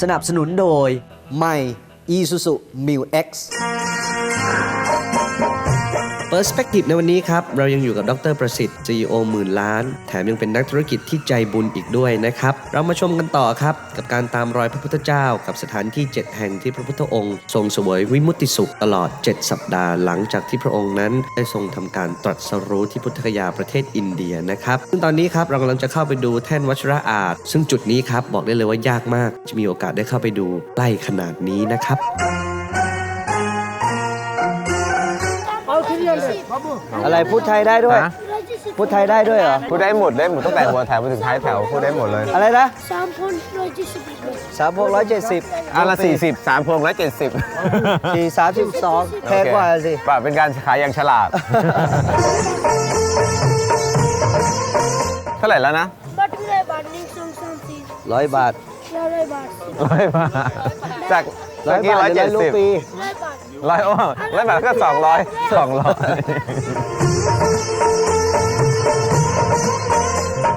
สนับสนุนโดยใหม่ Isuzu Mu X Perspective ในวันนี้ครับ เรายังอยู่กับดรประสิทธิ์ CEO หมื่นล้าน แถมยังเป็นนักธุรกิจที่ใจบุญอีกด้วยนะครับ เรามาชมกันต่อครับ กับการตามรอยพระพุทธเจ้า กับสถานที่ 7 แห่งที่พระพุทธองค์ ทรงเสวยวิมุติสุขตลอด 7 สัปดาห์หลังจากที่พระองค์นั้น ได้ทรงทำการตรัสรู้ที่พุทธคยาประเทศอินเดียนะครับซึ่งตอนนี้ครับเรากำลังจะเข้าไปดูแท่นวัชระอาจซึ่งจุดนี้ครับบอกได้เลยว่ายากมาก จะมีโอกาสได้เข้าไปดูใกล้ขนาดนี้นะครับ อะไรพูดไทยได้ด้วย ฮะ พูดไทยได้ด้วยเหรอ พูดได้หมดได้หมดตั้งแต่หัวแถวไปถึงท้ายแถวพูดได้หมดเลยอะไรนะสามคนร้อยยี่สิบเอ็ดสามพวงร้อยเจ็ดสิบอันละสี่สิบสามพวงละเจ็ดสิบสี่สามสิบสองแพงกว่าสิ ป่าเป็นการขายอย่างฉลาด เท่าไหร่แล้วนะบัตรเลยบาทหนึ่งสองสามสี่ร้อยบาท ร้อยบาทร้อยบาทจากร้อยเมื่บาทหรือเจ็ร้อดยรูสิบปี ร้อยบาท ร้อยโอ้ร้อยบาทก็สองร้อยสองร้อย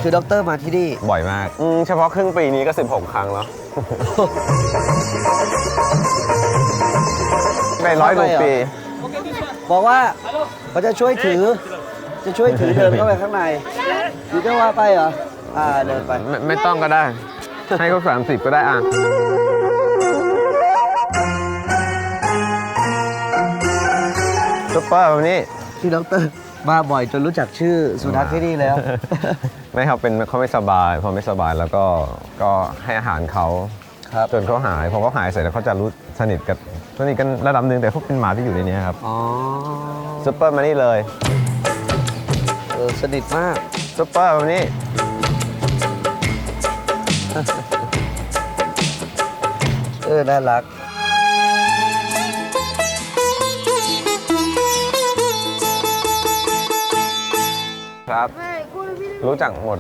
คือด็อกเตอร์มาที่นี่ บ่อยมากอืมเฉพาะครึ่งปีนี้ก็ 16 ครั้งแล้ว ในร้อยรูปี บอกว่าเขาจะช่วยถือ จะช่วยถือเดินเข้าไปข้างในอยู่จะว่าไปเหรอ อ่าเดินไป ไม่ไม่ต้องก็ได้ ให้เขาสามสิบก็ได้อะ ปเปอร์แบบนี้ที่ด็อกเตอร์มาบ่อยจนรู้จักชื่อสุนัขที่นี่แล้ว ไม่ครับเป็นเขาไม่สบาย พอไม่สบายแล้วก็ก็ให้อาหารเขาครับจนเขาหายพอเขาหายเสร็จแล้วเขาจะรู้สนิทกันสนิทกันระดับหนึ่งแต่เขาเป็นหมาที่อยู่ในนี้ครับอ๋อซุปเปอร์มานี่เลยเออสนิทมากซุปเปอร์แบบนี้เออน่ารัก ครับไม่คุณพี่รู้จักหมด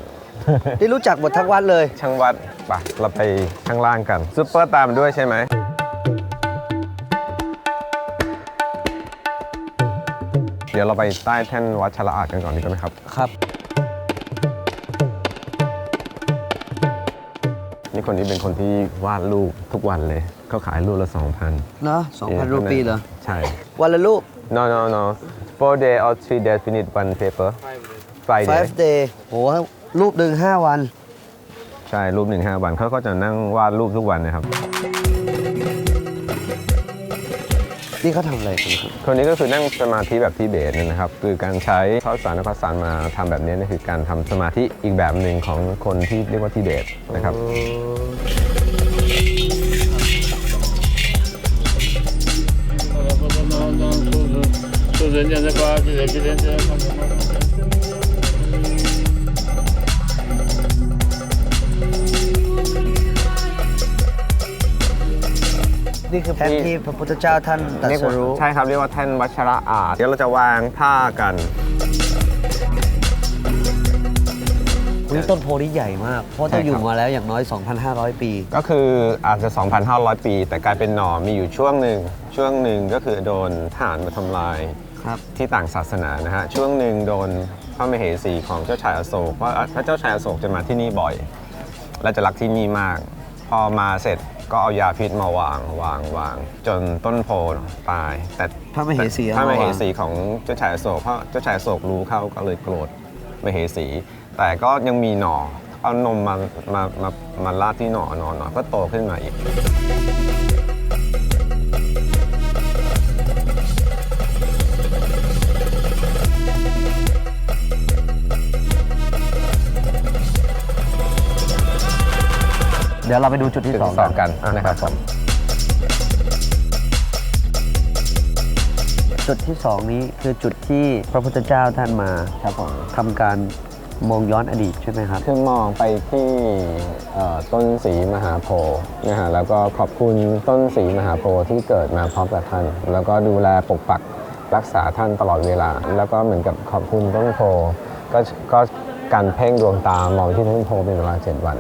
ที่รู้จักหมดทั้งวัดเลย ช่างวัดไปะเราไปข้างล่างกันซุปเปอร์ตามด้วยใช่ไหมเดี๋ยวเราไปใต้แท่นวัดชละอาดกันก่อนดีกว่าไหมครับ ครับ นี่คนนี้เป็นคนที่วาดรูปทุกวันเลย เขาขายรูปละ 2,000เนอะสองพันรูปีเหรอ ใช่ วันละรูป no no no four day or three days finish one paper five day five day โหรูปหนึ่งห้าวัน ใช่ รูปหนึ่งห้าวันเขาก็จะนั่งวาดรูปทุกวันนะครับ นี่เขาทำอะไรกันครับ คนนี้ก็คือนั่งสมาธิแบบทิเบตเนี่ยนะครับ คือการใช้ข้าวสารและข้าวสารมาทำแบบนี้นี่คือการทำสมาธิอีกแบบหนึ่งของคนที่เรียกว่าทิเบตนะครับ 说人家在把别人别人在 นี่คือแท่นที่พระพุทธเจ้าท่านตรัเรียกสว่ารู้ใช่ครับเรียกว่าแท่นวัชระอาจเดี๋ยวเราจะวางผ้ากันอุ๊ยต้นโพนี้ใหญ่มาก เพราะใช่ต้องอยู่ครับมาแล้วอย่างน้อย 2,500 ปี ก็คืออาจจะ 2,500 ปี แต่กลายเป็นหน่อมีอยู่ช่วงหนึ่งช่วงหนึ่งก็คือโดนทหารมาทำลายครับที่ต่างศาสนานะฮะช่วงหนึ่งโดนพระมเหสีของเจ้าชายอโศกเพราะพระเจ้าชายอโศกจะมาที่นี่บ่อย และจะรักที่นี่มาก พอมาเสร็จ ก็เอายาพิษมาวางวางวาง จนต้นโพตาย แต่พระมเหสีเอาพระมมาวางเหสีของเจ้าชายอโศกเพราะเจ้าชายอโศกรู้เข้าก็เลยโกรธมเหสี แต่ก็ยังมีหน่อเอานมมามามามาลาดที่หน่อหน่อหน่อก็โตขึ้นมาอีก ดี๋ยวเราไปดูจุดที่จุดสองที่สองกันนะครับผมจุดที่สองนี้คือจุดที่พระพุทธเจ้าท่านมาครับผมทำการมองย้อนอดีตใช่ไหมครับ คือมองไปที่เอ่อต้นสีมหาโพธิ์นะฮะแล้วก็ขอบคุณต้นสีมหาโพธิ์ที่เกิดมาพร้อมกับท่าน แล้วก็ดูแลปกปักรักษาท่านตลอดเวลา แล้วก็เหมือนกับขอบคุณต้นโพธิ์ก็ก็การเพ่งดวงตามองที่ต้นโพธิ์เป็นเวลาเจ็ดวัน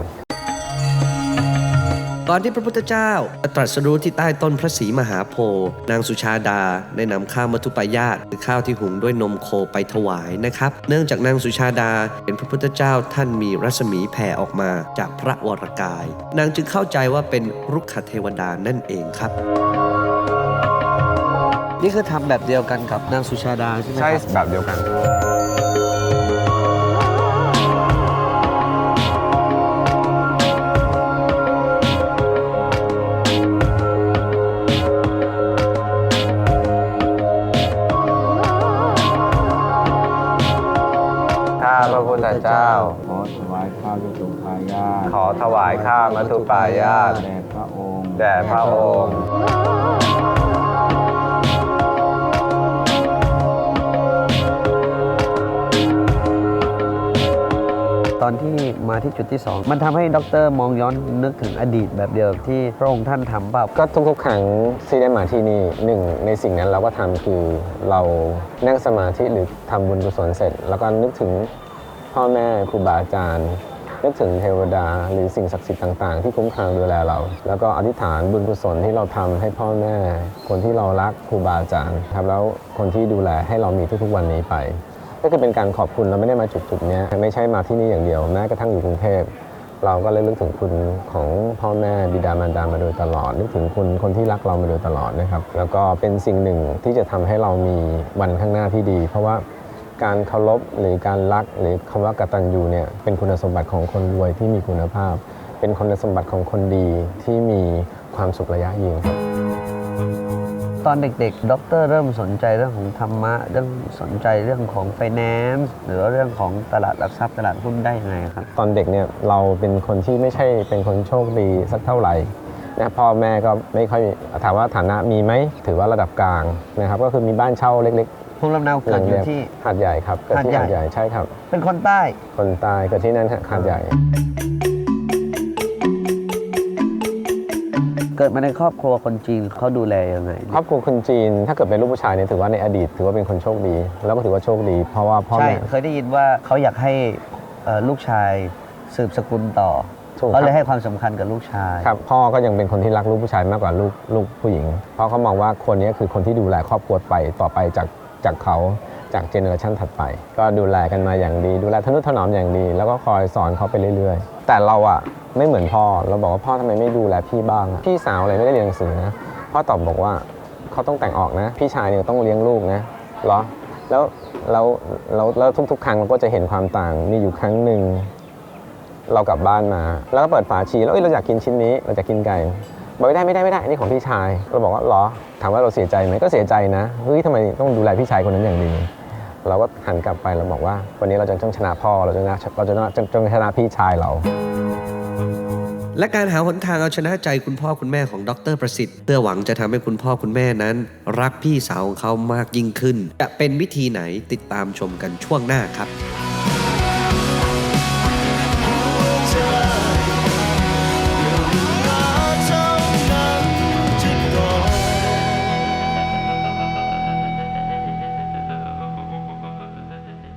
ก่อนที่พระพุทธเจ้าตรัสรู้ที่ใต้ต้นพระศรีมหาโพธิ์นางสุชาดาได้นำข้าวมัทุปายาตหรือข้าวที่หุงด้วยนมโคไปถวายนะครับ เนื่องจากนางสุชาดาเห็นพระพุทธเจ้าท่านมีรัศมีแผ่ออกมาจากพระวรกาย นางจึงเข้าใจว่าเป็นรุกขเทวดานั่นเองครับ นี่คือทำแบบเดียวกันกับนางสุชาดาใช่ไหมใช่แบบเดียวกัน เจ้า ขอถวายข้าวยุตุปายาตขอถวายข้ามัทุปายาตแด่พระองค์แด่พระองค์ ตอนที่มาที่จุดที่ 2 มันทำให้ดรมองย้อนนึกถึงอดีตแบบเดียวกับที่พระองค์ท่านทำเปล่า ก็ทุกๆ ครั้งที่ได้มาที่นี่หนึ่งในสิ่งนั้นเราก็ทำคือเรานั่งสมาธิหรือทำบุญกุศลเสร็จ แล้วก็นึกถึง พ่อแม่ครูบาอาจารย์นึกถึงเทวดาหรือสิ่งศักดิ์สิทธิ์ต่างๆ ที่คุ้มครองดูแลเรา แล้วก็อธิษฐานบุญกุศลที่เราทำให้พ่อแม่ คนที่เรารักครูบาอาจารย์ครับแล้วคนที่ดูแลให้เรามีทุกๆวันนี้ไป ก็คือเป็นการขอบคุณเราไม่ได้มาจุดๆนี้ไม่ใช่มาที่นี่อย่างเดียวแม้กระทั่งอยู่กรุงเทพเราก็เลยนึกถึงคุณของพ่อแม่บิดามารดามาโดยตลอด นึกถึงคุณคนที่รักเรามาโดยตลอดนะครับ แล้วก็เป็นสิ่งหนึ่งที่จะทำให้เรามีวันข้างหน้าที่ดี เพราะว่า การเคารพหรือการรักหรือคำว่ากตัญญูเนี่ยเป็นคุณสมบัติของคนรวยที่มีคุณภาพ เป็นคุณสมบัติของคนดีที่มีความสุขระยะยืนครับตอนเด็กๆดรเริ่มสนใจเรื่องของธรรมะ เรื่องสนใจเรื่องของไฟแนนซ์หรือว่าเรื่องของตลาดหลักทรัพย์ตลาดหุ้นได้ยังไงครับ ตอนเด็กเนี่ยเราเป็นคนที่ไม่ใช่เป็นคนโชคดีสักเท่าไหร่นะพ่อแม่ก็ไม่ค่อยถามว่าฐานะมีไหมถือว่าระดับกลางนะครับก็คือมีบ้านเช่าเล็ก ภูมิลำเนาๆเกิดอยู่ที่ หาดใหญ่ครับเกิดที่หาหาดดใหใหญ่ ญ่ใช่ครับ เป็นคนใต้ คนตายเกิดที่นั่นฮะหาดใหญ่ เกิดมาในครอบครัวคนจีนเขาดูแลยังไง ครอบครัวคนจีนถ้าเกิดเป็นลูกผู้ชายเนี่ยถือว่าในอดีตถือว่าเป็นคนโชคดี แล้วก็ถือว่าโชคดี เพราะว่าพ่อใช่แม่ เคยได้ยินว่าเขาอยากให้เอ่อลูกชายสืบสกุลต่อถูกเขาเลครัยบให้ความสำคัญกับลูกชาย ครับพ่อก็ยังเป็นคนที่รักลูกผู้ชายมากกว่าลูกลูกผู้หญิง เพราะเขามองว่าคนนี้คือคนที่ดูแลครอบครัวไปต่อไปจาก จากเขาจากเจเนอเรชันถัดไป ก็ดูแลกันมาอย่างดี ดูแลทนุถนอมอย่างดี แล้วก็คอยสอนเขาไปเรื่อยๆ แต่เราอะไม่เหมือนพ่อ เราบอกว่าพ่อทำไมไม่ดูแลพี่บ้างพี่สาวอะไรไม่ได้เรียนหนังสือนะพ่อตอบบอกว่าเขาต้องแต่งออกนะ พี่ชายเนี่ยต้องเลี้ยงลูกนะหรอแล้วแล้วแล้วแล้วทุกๆ ครั้งเราก็จะเห็นความต่างมีอยู่ครั้งหนึ่งเรากลับบ้านมา แล้วก็เปิดฝาชีแล้วเอ้ยเราอยากกินชิ้นนี้เราจะกินไก่ บอกไม่ได้ไม่ได้ไม่ได้อันนี่ของพี่ชาย เราบอกว่าหรอ ถามว่าเราเสียใจไหมก็เสียใจนะเฮ้ยทำไมต้องดูแลพี่ชายคนนั้นอย่างดี เราก็หันกลับไปเราบอกว่า วันนี้เราจะต้องชนะพ่อเราจะชนะเราจะต้องชนะพี่ชายเราและการหาหนทางเอาชนะใจคุณพ่อคุณแม่ของดรประสิทธิ์เพื่อหวังจะทำให้คุณพ่อคุณแม่นั้น รักพี่สาวของเขามากยิ่งขึ้น จะเป็นวิธีไหนติดตามชมกันช่วงหน้าครับ